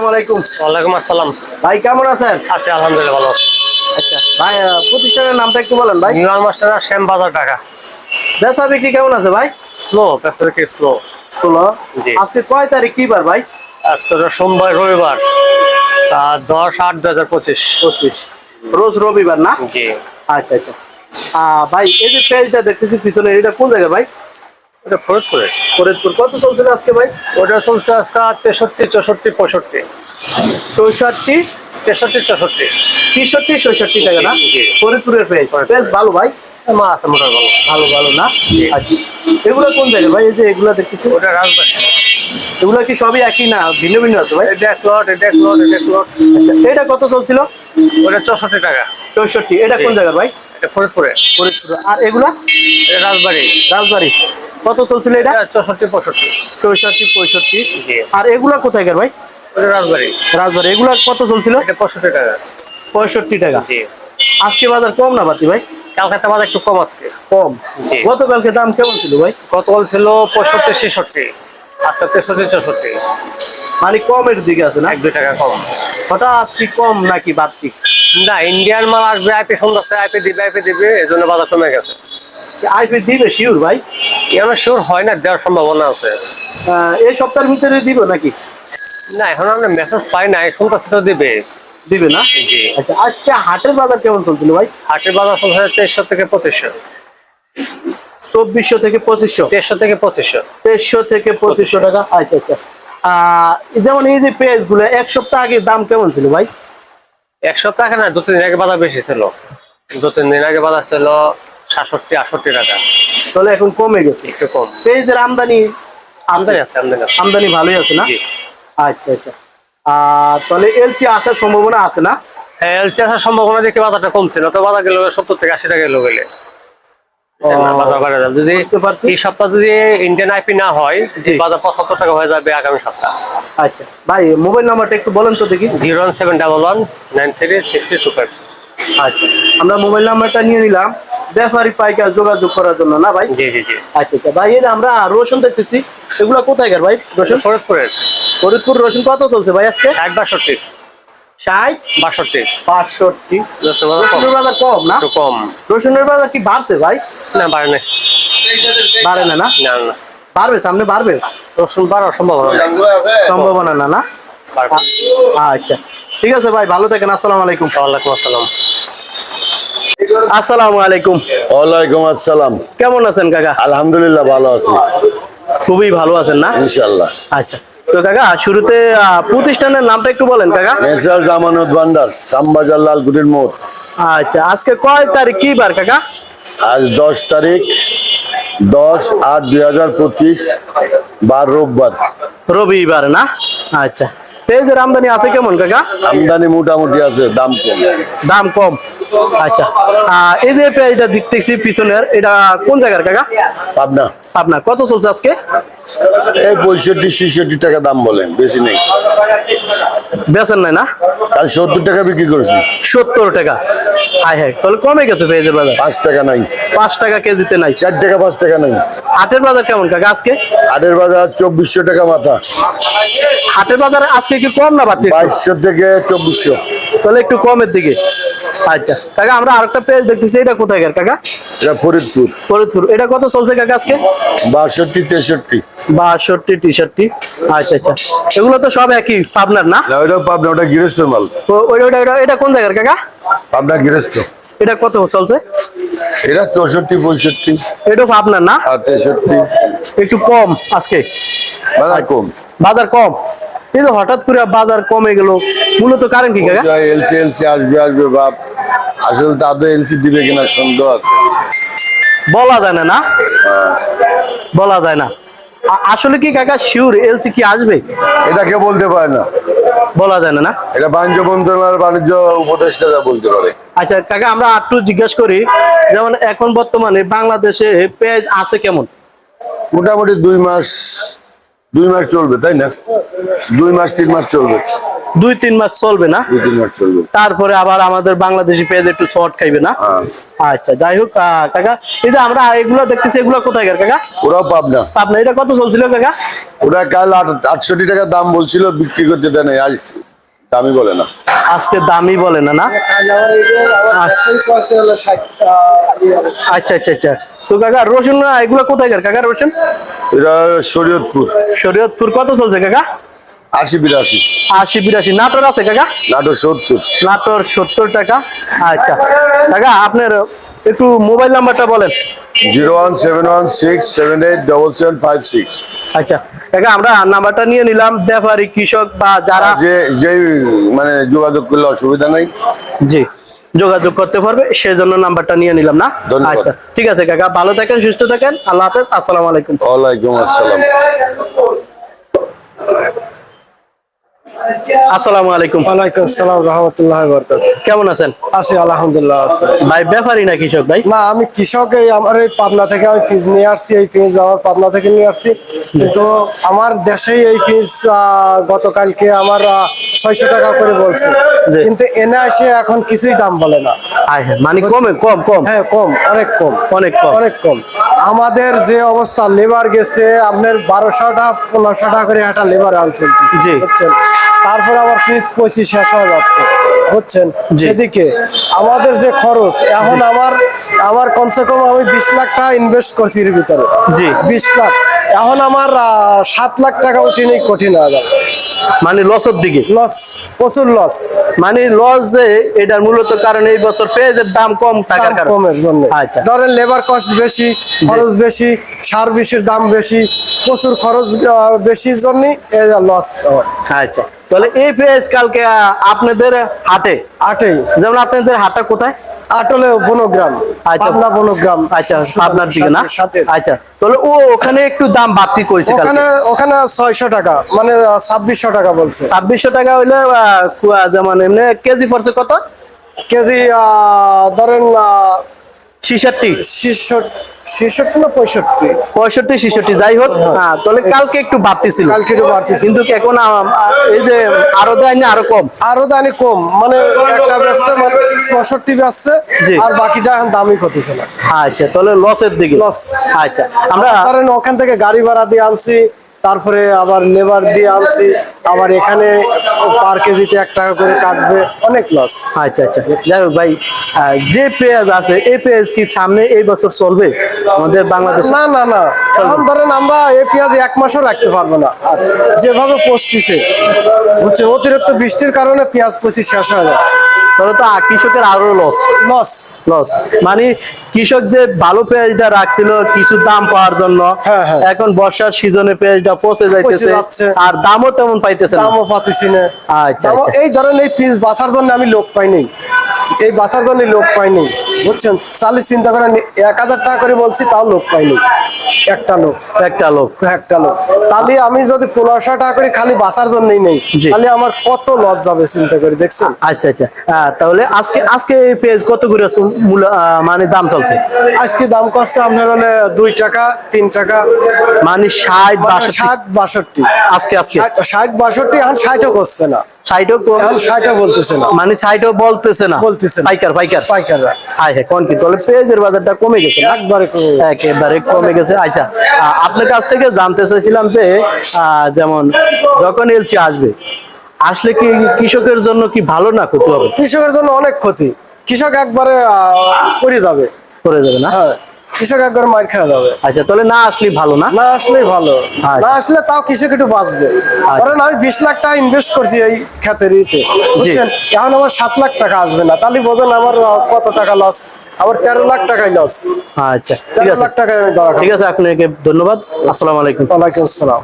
আসসালামু আলাইকুম। ওয়ালাইকুম আসসালাম। ভাই কেমন আছেন? আছি আলহামদুলিল্লাহ ভালো আচ্ছা ভাই প্রতিষ্ঠানের নামটা একটু বলেন ভাই। নিউয়ার মাস্টার শ্যাম বাজার টাকা বেচা বিক্রি কেমন আছে ভাই? স্লো কি স্লো ষোলো আজকে কয় তারিখ কি বার ভাই? আজকে সোমবার রবিবার। দশ আট দু হাজার পঁচিশ। পঁচিশ। রোজ রবিবার না? জি। আচ্ছা আচ্ছা। ভাই এই যে পেজটা দেখতেছি পিছনে এটা কোন জায়গায় ভাই? ওটা ফরিদপুরে ফরিদপুর। কত চলছিল আজকে ভাই? ওটা চলছে আজকে তেষট্টি চৌষট্টি পঁয়ষট্টি। চৌষট্টি তেষট্টি চৌষট্টি। তেষট্টি ছয়ষট্টি টাকা না। ফরিদপুরের পেজ পেজ ভালো ভাই। মা আছে মোটার ভালো ভালো ভালো না আচ্ছা এগুলো কোন জায়গায় ভাই? এই যে এগুলো দেখতেছি। ওটা রাজবাড়ি। এগুলো কি সবই একই না? ভিন্ন ভিন্ন আছে ভাই? এটা এক লট এটা এক লট এটা এক লট। আচ্ছা এটা কত চলছিল? ওটা চৌষট্টি টাকা। চৌষট্টি। এটা কোন জি। ভাই? এটা ফরিদপুরে। ফরিদপুর। আর এগুলা? রাজবাড়ি। রাজবাড়ি। কত চলছিল এটা? চৌষট্টি পঁয়ষট্টি। চৌষট্টি পঁয়ষট্টি। আর এগুলা কোথায়কার ভাই? রাজবাড়ি। রাজবাড়ি। এগুলা কত চলছিল? পঁয়ষট্টি টাকা। পঁয়ষট্টি টাকা। আজকে বাজার কম না বাতি ভাই? কালকাতা বাজার একটু কম আজকে। কম। গতকালকে দাম কেমন ছিল ভাই? গতকাল ছিল পঁয়ষট্টি ছেষট্টি। আজকে তেষট্টি চৌষট্টি। মানে কমের দিকে আছে না? এক দুই টাকা কম। হঠাৎ কি কম নাকি বাড়তি? না ইন্ডিয়ান মাল আসবে আইপি সুন্দর আইপি দিবে আইপি দিবে এই জন্য বাজার কমে গেছে। আইপি দিবে শিওর ভাই। এমন শিওর হয় না দেওয়ার সম্ভাবনা আছে। এই সপ্তাহের ভিতরে দিব নাকি? না এখন আমরা মেসেজ পাই নাই শুনতেছি তো দিবে। দিবে না? জি আচ্ছা আজকে হাটের বাজার কেমন চলছিল ভাই? হাটের বাজার চলছে তেইশশো থেকে পঁচিশশো। চব্বিশশো থেকে পঁচিশশো? তেইশশো থেকে পঁচিশশো। তেইশশো থেকে পঁচিশশো টাকা? আচ্ছা আচ্ছা। যেমন এই যে পেঁয়াজগুলো এক সপ্তাহ আগে দাম কেমন ছিল ভাই? এক সপ্তাহ আগে না দু তিন দিন আগে বাজার বেশি ছিল। দু তিন দিন আগে বাজার ছিল সাতষট্টি আটষট্টি টাকা। তাহলে এখন কমে গেছে। একটু কম। পেঁয়াজের আমদানি আমদানি আছে আমদানি আছে। আমদানি ভালোই আছে না? আচ্ছা আচ্ছা। আহ, তাহলে এলচি আসার সম্ভাবনা আছে না? হ্যাঁ এলসি আসার সম্ভাবনা দেখে বাজারটা কমছে না তো বাজার গেলে সত্তর থেকে আশি টাকা গেলে। যদি এই সপ্তাহ যদি ইন্ডিয়ান আইপি না হয় বাজার পঁচাত্তর টাকা হয়ে যাবে আগামী সপ্তাহ। আচ্ছা। ভাই মোবাইল নাম্বারটা একটু বলেন তো দেখি। Zero one seven double one nine three six three two five. আচ্ছা। আমরা মোবাইল নাম্বারটা নিয়ে নিলাম। ব্যাপারী পাইকার যোগাযোগ করার জন্য না ভাই? জি জি জি। আচ্ছা আচ্ছা। ভাই এই যে আমরা রসুন দেখতেছি। এগুলো কোথায় ভাই? রসুন? ফরিদপুরের। ফরিদপুর রসুন কত চলছে ভাই আজকে? ষাট বাষট্টি। ষাট? বাষট্টি। পাঁচষট্টি দশ বাজার কম। রসুনের বাজার কম না? কম। রসুনের বাজার কি বাড়ছে ভাই? না বাড়ে নাই বাড়ে না না? না না। বাড়বে সামনে বাড়বে? রসুন বাড়ার সম্ভাবনা নেই। সম্ভাবনা না না? আচ্ছা। ঠিক আছে ভাই ভালো থাকেন আসসালামু আলাইকুম। ওয়ালাইকুম আসসালাম। আসসালামু আলাইকুম। ওয়ালাইকুম আসসালাম। কেমন আছেন কাকা? আলহামদুলিল্লাহ ভালো আছি। খুবই ভালো আছেন না? ইনশাল্লাহ আচ্ছা। তো কাকা শুরুতে প্রতিষ্ঠানের নামটা একটু বলেন কাকা। মেসার জামানত ভান্ডার শ্যামবাজার লালকুটির মোড়। আচ্ছা আজকে কয় তারিখ? কি বার কাকা? আজ দশ তারিখ দশ আট দুই হাজার পঁচিশ বার রোববার। রবিবার না? আচ্ছা। পেঁয়াজের আমদানি আছে কেমন কাকা? আমদানি মোটামুটি আছে দাম কম। দাম কম। আচ্ছা। এই যে পেঁয়াজটা দেখতেছি পিছনের এটা কোন জায়গার কাকা? পাবনা। আপনার কত চলছে আজকে? এই পঁয়ষট্টি ছেষট্টি টাকা দাম বলেন বেশি নেই। বেচেন নাই না? কাল সত্তর টাকা বিক্রি করেছি। সত্তর টাকা। হাই হাই তাহলে কমে গেছে পেঁয়াজের বাজার। পাঁচ টাকা নাই। পাঁচ টাকা কেজিতে নাই। চার টাকা পাঁচ টাকা নাই। হাটের বাজার কেমন কাকা আজকে? হাটের বাজার চব্বিশশো টাকা মাথা। হাটের বাজার আজকে কি কম না বাড়তি? বাইশশো থেকে চব্বিশশো। তাহলে একটু কমের দিকে। আচ্ছা কাকা আমরা আরেকটা পেজ দেখতেছি এটা কোথায় কাকা? এটা ফরিদপুর। ফরিদপুর। এটা কত চলছে কাকা আজকে? বাষট্টি তেষট্টি। বাষট্টি টি আচ্ছা আচ্ছা। এগুলো তো সব একই পাবনার না? পাবনা ওটা গৃহস্থ মাল। ওইটা ওইটা- এটা কোন জায়গার কাকা? পাবনা গৃহস্থ। এটা কত চলছে? এটা চৌষট্টি পঁয়ষট্টি। এটা আপনার না? তেষট্টি। একটু কম আজকে। বাজার কম। বাজার কম? এই তো হঠাৎ করে বাজার কমে গেল মূলত কারণ কি কাকা? এলসি এলসি আসবে আসবে বাপ। আসলে তো আদৌ এলসি দিবে কিনা সন্দেহ আছে। বলা যায় না না? হ্যাঁ। বলা যায় না। আসলে কি কাকা শিওর এলসি কি আসবে? এটা কেউ বলতে পারে না। বলা যায় না না? এটা বাণিজ্য মন্ত্রণালয়ের বাণিজ্য উপদেষ্টা বলতে পারে। আচ্ছা কাকা আমরা একটু জিজ্ঞাসা করি যেমন এখন বর্তমানে বাংলাদেশে পেঁয়াজ আছে কেমন? মোটামুটি দুই মাস দুই মাস চলবে তাই না? দুই মাস তিন মাস চলবে। দুই তিন মাস চলবে না? দুই তিন মাস চলবে। তারপরে আবার আমাদের বাংলাদেশি পেঁয়াজ একটু শর্ট খাইবে না? হ্যাঁ। আচ্ছা যাই হোক কাকা এই যে আমরা এগুলো দেখতেছি এগুলো কোথায় কাকা? ওরাও পাবনা। আপনার এটা কত চলছিল কাকা? ওরা কাল আট- আটষট্টি টাকা দাম বলছিল বিক্রি করতে দেয় নাই আজ দামই বলে না। আজকে দামই বলে না না? আচ্ছা। আচ্ছা আচ্ছা তো কাকা রসুন না এগুলো কোথায় কাকা রসুন? এটা শরীয়তপুর। শরীয়তপুর কত চলছে কাকা? আশি বিরাশি। আশি বিরাশি। নাটোর আছে কাকা? নাটোর সত্তর। নাটোর সত্তর টাকা। আচ্ছা। কাকা আপনার একটু মোবাইল নাম্বারটা বলেন। Zero one seven one six seven eight double seven five six. আচ্ছা। কাকা আমরা নাম্বারটা নিয়ে নিলাম। ব্যাপারী কৃষক বা যারা যে যেই মানে যোগাযোগ করলে অসুবিধা নাই। জি। যোগাযোগ করতে পারবে সেই জন্য নাম্বারটা নিয়ে নিলাম না। আচ্ছা ঠিক আছে কাকা ভালো থাকেন সুস্থ থাকেন আল্লাহ হাফেজ আসসালামু আলাইকুম। ওয়ালাইকুম আসসালাম। আসসালামু আলাইকুম। ওয়ালাইকুম আসসালাম রহমতুল্লাহ বরকাত কেমন আছেন? আছি আলহামদুলিল্লাহ আছি। ভাই ব্যাপারী না কৃষক ভাই? না আমি কৃষক এই আমার এই পাবনা থেকে আমি পিস নিয়ে আসছি এই পিস আমার পাবনা থেকে নিয়ে আসছি। কিন্তু আমার দেশেই এই পিস গতকালকে আমার ছয়শো টাকা করে বলছে। কিন্তু এনে আসে এখন কিছুই দাম বলে না। মানে কমে কম কম। হ্যাঁ কম অনেক কম। অনেক কম। অনেক কম। আমাদের যে অবস্থা লেবার গেছে আপনার বারোশো টাকা পনেরোশো টাকা করে একটা লেবার আনছেন। জি। বুঝছেন? তারপর আবার পিস পঁচিশ শেষ হয়ে যাচ্ছে। বুঝছেন। সেদিকে আমাদের যে খরচ এখন আমার আমার কমসে কম আমি বিশ লাখ টাকা ইনভেস্ট করছি এর ভিতরে। জি। বিশ লাখ। এখন আমার সাত লাখ টাকা উঠিনি কঠিন হয়ে যাবে। মানে লসের দিকে? লস প্রচুর লস মানে লস যে এটার মূলত কারণ এই বছর পেঁয়াজের দাম কম থাকার কারণে। কমের জন্য। আচ্ছা। ধরেন লেবার কস্ট বেশি খরচ বেশি সার বিষের দাম বেশি প্রচুর খরচ বেশির জন্য এই লস আচ্ছা। তাহলে এই পেঁয়াজ কালকে আপনাদের হাটে? আটেই যেমন আপনাদের হাটটা কোথায়? আটলে বনগ্রাম আচ্ছা। পাবনা বনগ্রাম। আচ্ছা পাবনার দিকে না? আচ্ছা তাহলে ও ওখানে একটু দাম বাড়তি করেছে ওখানে ওখানে ছয়শো টাকা মানে ছাব্বিশশো টাকা বলছে। ছাব্বিশশো টাকা হইলে যেমন এমনি কেজি পড়ছে কত? কেজি আহ, ধরেন ছিষট্টি? ছেষট্টি না পঁয়ষট্টি? পঁয়ষট্টি ছিষট্টি যাই হোক হ্যাঁ। তাহলে কালকে একটু বাড়তি ছিল কালকে একটু বাড়তেছে কিন্তু এখন এই যে আরও দেয় না আরও কম? আরও দানি কম। মানে একটা বেচছে মানে ছষট্টি বেচছে। আর বাকিটা এখন দামই করতেছে না। আচ্ছা তাহলে লসের দিকে। Loss। আচ্ছা আমরা ধরেন ওখান থেকে গাড়ি ভাড়া দিয়ে আনছি তারপরে আবার লেবার দিয়ে আনছি আবার এখানে পার কেজিতে এক টাকা করে কাটবে অনেক লস আচ্ছা আচ্ছা। যাই হোক ভাই যে পেঁয়াজ আছে এই পেঁয়াজ কি সামনে এই বছর চলবে? আমাদের বাংলাদেশ? না না না। এখন ধরেন আমরা এই পেঁয়াজ এক মাসও রাখতে পারব না। আর যেভাবে পচতিছে বুঝছে অতিরিক্ত বৃষ্টির কারণে পেঁয়াজ পচি শেষ হয়ে যাচ্ছে। তাহলে তো কৃষকের আরও লস লস লস মানে কৃষক যে ভালো পেঁয়াজটা রাখছিল কিছু দাম পাওয়ার জন্য হ্যাঁ, হ্যাঁ। এখন বর্ষার সিজনে পেঁয়াজটা পচে যাইতেছে আর দামও তেমন পাইতেছে দামও পাইতেছি না। আচ্ছা, আচ্ছা। এই ধরেন এই পিস বাঁচার জন্য আমি লোক পাইনি এই বাঁচার জন্য লোক পাইনি বুঝছেন? চালিশ চিন্তা করেন এক হাজার টাকা করে বলছি তাও লোক পাইনি। একটা লোক একটা লোক একটা লোক তাহলে আমি যদি পনেরোশো টাকা করে খালি বাঁচার জন্যই নেই তাহলে আমার কত লস যাবে চিন্তা করে দেখছেন? আচ্ছা আচ্ছা। তাহলে আজকে আজকে এই পেঁয়াজ কত করে মানে দাম চলছে? আজকে দাম করছে আপনার হলে দুই টাকা তিন টাকা। মানে ষাট মানে ষাট বাষট্টি। আজকে আজকে। ষাট বাষট্টি এখন ষাটও করছে না। ষাটও কম- এখন ষাটও বলতেছে না। মানে ষাটও বলতেছে না। বলতেছে। পাইকার পাইকার। পাইকাররা। হ্যাঁ হ্যাঁ কোন কি? তাহলে পেঁয়াজের বাজারটা কমে গেছে একবারে কমে গেছে। একেবারে কমে গেছে। আচ্ছা আপনার কাছ থেকে জানতে চাইছিলাম যে আহ, যেমন যখন এলচি আসবে আসলে কি কৃষকের জন্য কি ভালো না ক্ষতি হবে? কৃষকের জন্য অনেক ক্ষতি। কৃষক একবারে পড়ে যাবে। করে যাবে না? হ্যাঁ। কৃষক একবার মার খাওয়া যাবে। আচ্ছা তাহলে না আসলে ভালো না? না আসলে ভালো। আচ্ছা। না আসলে তাও একটু বাঁচবে। কারণ আমি বিশ লাখ টাকা ইনভেস্ট করছি এই খাতের ইতে বুঝছেন? এখন আমার সাত লাখ টাকা আসবে না। তাহলে বোঝেন আমার কত টাকা লস আবার তেরো লাখ টাকাই লস আচ্ছা তেরো লাখ টাকায় ঠিক আছে আপনাকে ধন্যবাদ। আসসালাম আলাইকুম। ওয়ালাইকুম আসসালাম।